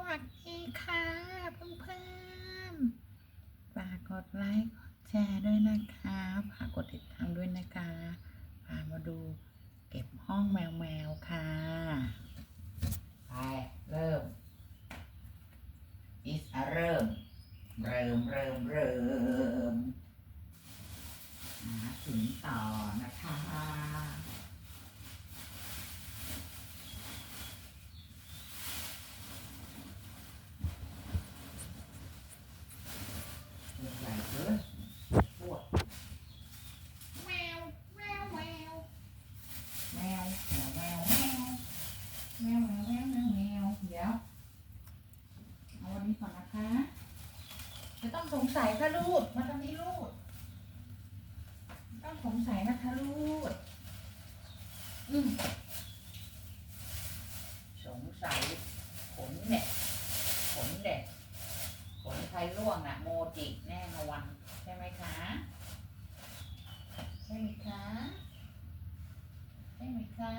วัสดีค่ะเพื่อนๆฝากกดไลค์กดแชร์ด้วยนะคะฝากกดติดตามด้วยนะคะพามาดูเก็บห้องแมวแมวๆค่ะ ไป เริ่ม ก่อนนะคะจะต้องสงสัยค่ะลูกมาทางนี้ลูก ต้องสงสัยนะคะลูก อืมสงสัยขนเนี่ยขนเด็กขนใครร่วงอะโมจิแน่นอนใช่ไหมคะใช่ไหมคะใช่ไหมคะ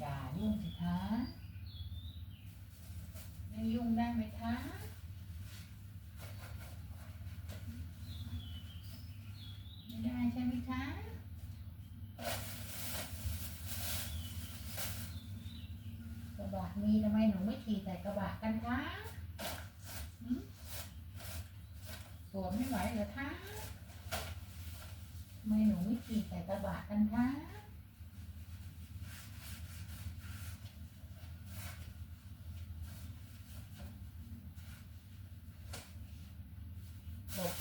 อย่ายุ่งสิคะ ไม่ยุ่งได้ไหมคะไม่ได้ใช่ไหมคะกระบะมีทำไมหนูไม่ขี่ใส่กระบะกันคะสวมไม่ไหวเหรอคะทำไมหนูไม่ขี่ใส่กระบะกันคะ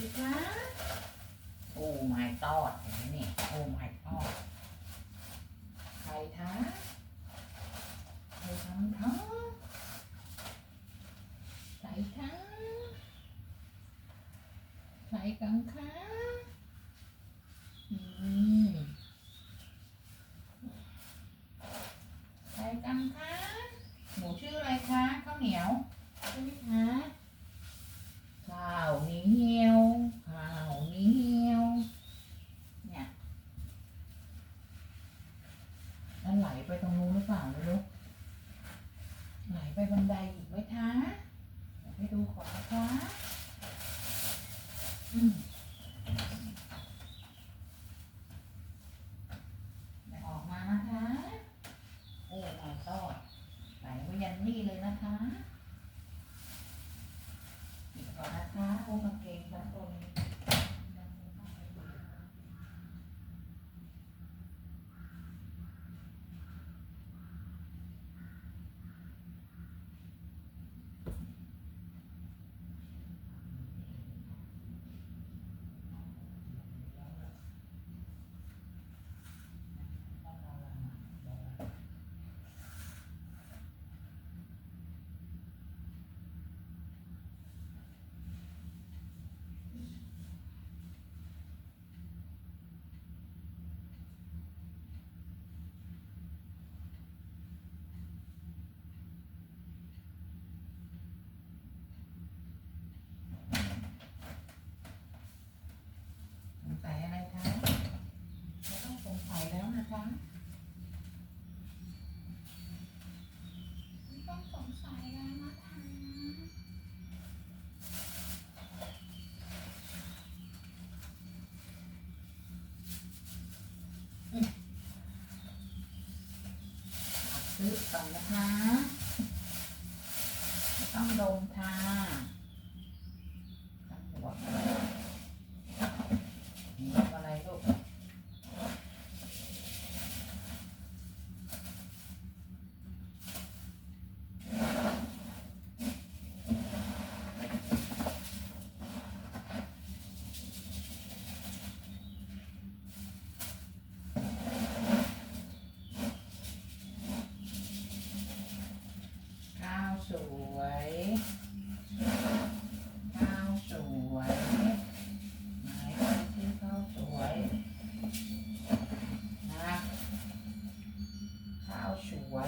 สิคะโอ้ไม่ตอดอย่างนี้โอ้ไม่ตอดใครท้าใครทำทั้งใครท้าใครกังค้า Mm. วนะคะไม่ต้องสงสัยแล้วนะคะซื้อก่อนนะคะ 去玩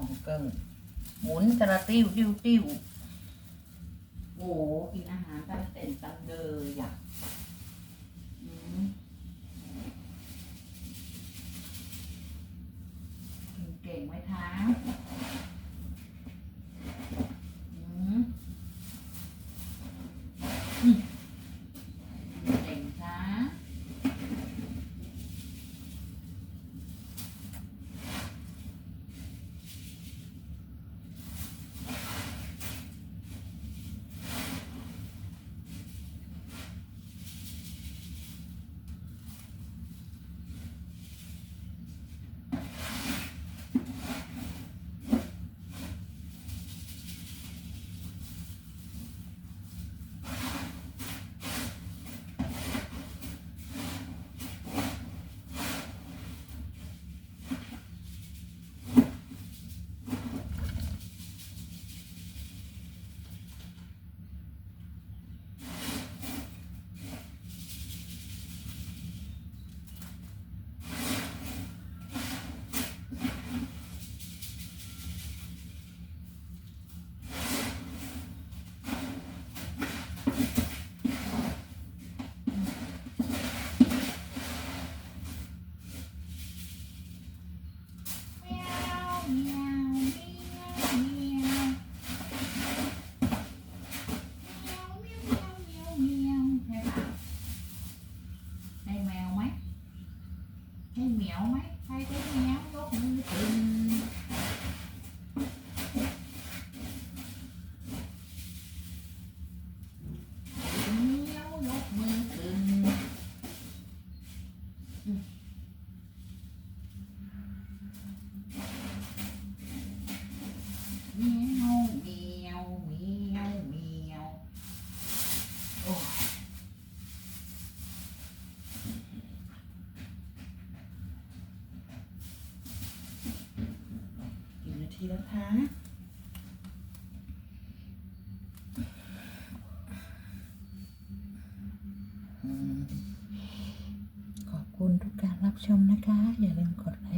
องเกิงหมุนตระติ้วติ้วติ้วโอ้กินอาหารตั้งเต็นตั้งเดยอยากเก่งไหมท้า ชมนะคะ อย่าลืมกดไล